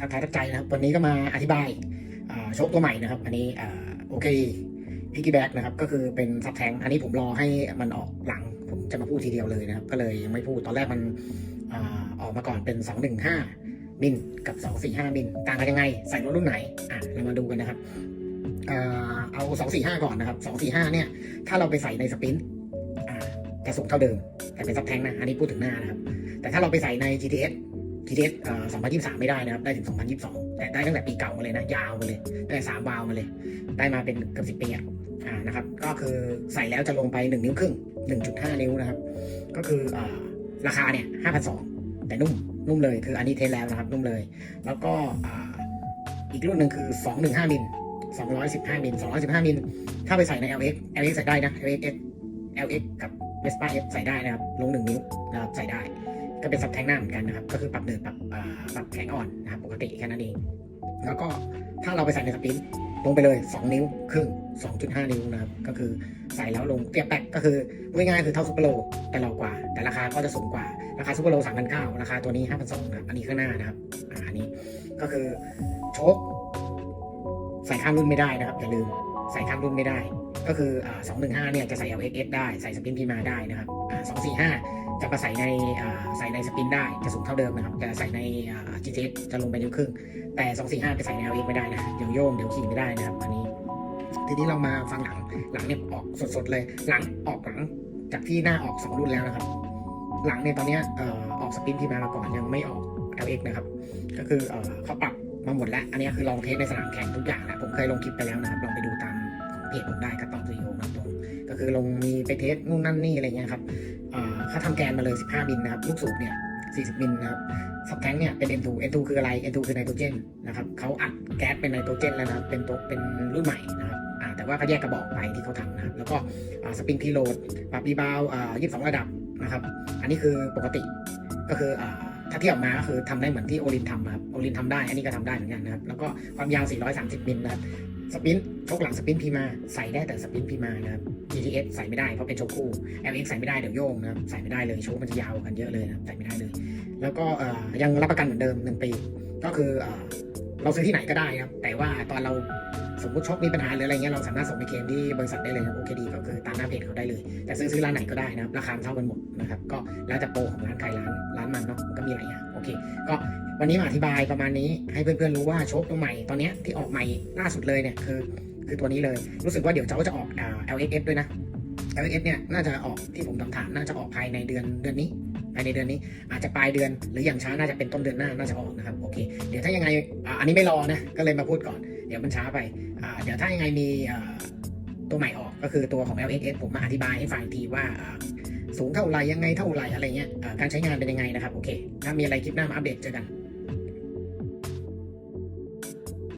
ทักทายทักใจนะครับ วันนี้ก็มาอธิบายโชคตัวใหม่นะครับ อันนี้โอเคพิกกี้แบ็กนะครับ ก็คือเป็นซับแทงอันนี้ผมรอให้มันออกหลัง ผมจะมาพูดทีเดียวเลยนะครับ ก็เลยยังไม่พูด ตอนแรกมันอออกมาก่อนเป็น 215 มิลกับ 245 มิลต่างกันยังไง ใส่รถรุ่นไหน อะ เรามาดูกันนะครับอ่าเอา 245 ก่อนนะครับ 245 เนี่ย ถ้าเราไปใส่ในสปรินต์อ่าจะสูงเท่าเดิม แต่เป็นซับแทงนะ อันนี้พูดถึงหน้านะครับ แต่ถ้าเราไปใส่ใน GTS GTS เอ่อ2023 ไม่ได้นะครับ ได้ถึง 2022 แต่ได้ตั้งแต่ปีเก่ามาเลยนะ ยาวมาเลยตั้งแต่3วาล์วมาเลย ได้มาเป็นเกือบ10ปีอะอ่านะครับ ก็คือใส่แล้วจะลงไป 1 นิ้วครึ่ง 1.5 นิ้วนะครับ ก็คืออราคาเนี่ย5,200 แต่นุ่ม นุ่มเลย คืออันนี้เทสแล้วนะครับ นุ่มเลย แล้วก็อีกรุ่นหนึ่งคือ 215 มิล 215 มิล 215 มิล ถ้าไปใส่ใน LX LX ใส่ได้นะ LX LX กับ Vespa F ใส่ได้นะครับ ลง 1 นิ้วนะครับ ใส่ได้ ก็เป็นซับแทงหน้าเหมือนกันนะครับ ก็คือปรับเนินปรับปรับแข็งอ่อนนะครับปกติแค่นั้นเอง แล้วก็ถ้าเราไปใส่ในสปรินต์ลงไปเลย 2 นิ้วครึ่ง 2.5 นิ้วนะครับ ก็คือใส่แล้วลงเตียแปกก็คือพูดง่ายๆคือเท่าซูเปอร์โลแต่เรากว่า แต่ราคาก็จะสูงกว่า ราคาซูเปอร์โล3,900ราคาตัวนี้5,200นะครับ อันนี้ข้างหน้านะครับอ่าอันนี้ก็คือโชคใส่ข้ามรุ่นไม่ได้นะครับ อย่าลืมใส่ข้ามรุ่นไม่ได้ ก็คืออ่า215 เนี่ยจะใส่ LXS ได้ ใส่สปินพีมาได้นะครับ 245 จะมาใส่ในใส่ในสปรินได้จะสูงเท่าเดิมนะครับจะใส่ในอ่า GTS จะลงไปนิ้วครึ่ง แต่ 245 ไปใส่ใน LX ไม่ได้นะเดี๋ยวโยงเดี๋ยวขี่ไม่ได้นะครับอันนี้ ทีนี้เรามาฟังหลังหลังเนี่ยออกสดๆเลยหลังออกหลังจากที่หน้าออก 2 รุ่นแล้วนะครับ หลังเนี่ยตอนเนี้ยอออกสปรินที่มามาก่อนยังไม่ออก LX นะครับ ก็คือเขาปรับมาหมดแล้ว อันนี้คือลองเทสในสนามแข่งทุกอย่างแล้วผมเคยลงคลิปไปแล้วนะครับลองไปดูตาม เพจผมได้ครับตองสตูดิโอนะครับผมก็คือลงมีไปเทสนู่นนั่นนี่อะไรเงี้ยครับเอ่อเขาทำแกนมาเลย 15มิลนะครับลูกสูบเนี่ย40มิลนะครับซับแทงเนี่ยเป็น N2 N2 คืออะไร N2 คือไนโตรเจนนะครับเขาอัดแก๊สเป็นไนโตรเจนแล้วนะครับเป็นตัวเป็นรุ่นใหม่นะครับแต่ว่าเขาแยกกระบอกไปที่เขาทำนะครับแล้วก็สปริงทีโหลดปรับรีบาวอ่า22ระดับนะครับ อันนี้คือปกติก็คืออ ถ้าเทียบมาก็คือทำได้เหมือนที่โอลินทำครับโอลินทำได้อันนี้ก็ทำได้เหมือนกันนะครับแล้วก็ความยาว 430มิลนะครับสปินท์ชกหลังสปินพีมาใส่ได้แต่สปินพีมานะครับ GTS ใส่ไม่ได้เพราะเป็นโชคคู่ LX ใส่ไม่ได้เดี๋ยวโยงนะครับใส่ไม่ได้เลยโชคมันจะยาวกันเยอะเลยนะใส่ไม่ได้เลย แล้วก็ยังรับประกันเหมือนเดิม1ปีก็คือเอ่อเราซื้อที่ไหนก็ได้ครับ แต่ว่าตอนเราสมมติช็อปมีปัญหาหรืออะไรเงี้ยเราสามารถส่งไปเคลมที่บริษัทได้เลยครับโอเคดีก็คือตามหน้าเพจเขาได้เลย แต่ซื้อซื้อร้านไหนก็ได้นะครับราคาเท่ากันหมดนะครับก็แล้วแต่โปรของร้านใครร้าน มีหลายอย่างโอเค ก็วันนี้มาอธิบายประมาณนี้ให้เพื่อนๆรู้ว่าโชคตัวใหม่ตอนนี้ที่ออกใหม่ล่าสุดเลยเนี่ยคือคือตัวนี้เลยรู้สึกว่าเดี๋ยวเขาจะออก LXF ด้วยนะ LXF เนี่ยน่าจะออกที่ผมทำฐานน่าจะออกภายในเดือนเดือนนี้ภายในเดือนนี้อาจจะปลายเดือนหรืออย่างช้าน่าจะเป็นต้นเดือนหน้าน่าจะออกนะครับโอเคเดี๋ยวถ้ายังไงอันนี้ไม่รอนะก็เลยมาพูดก่อน เดี๋ยวมันช้าไปเดี๋ยวถ้ายังไงมีตัวใหม่ออกก็คือตัวของ LXS ผมมาอธิบายให้ฟังทีว่า สูงเท่าไหร่ยังไงเท่าไหร่อะไรเงี้ยการใช้งานเป็นยังไงนะครับโอเคถ้ามีอะไรคลิปหน้ามาอัปเดตเจอกัน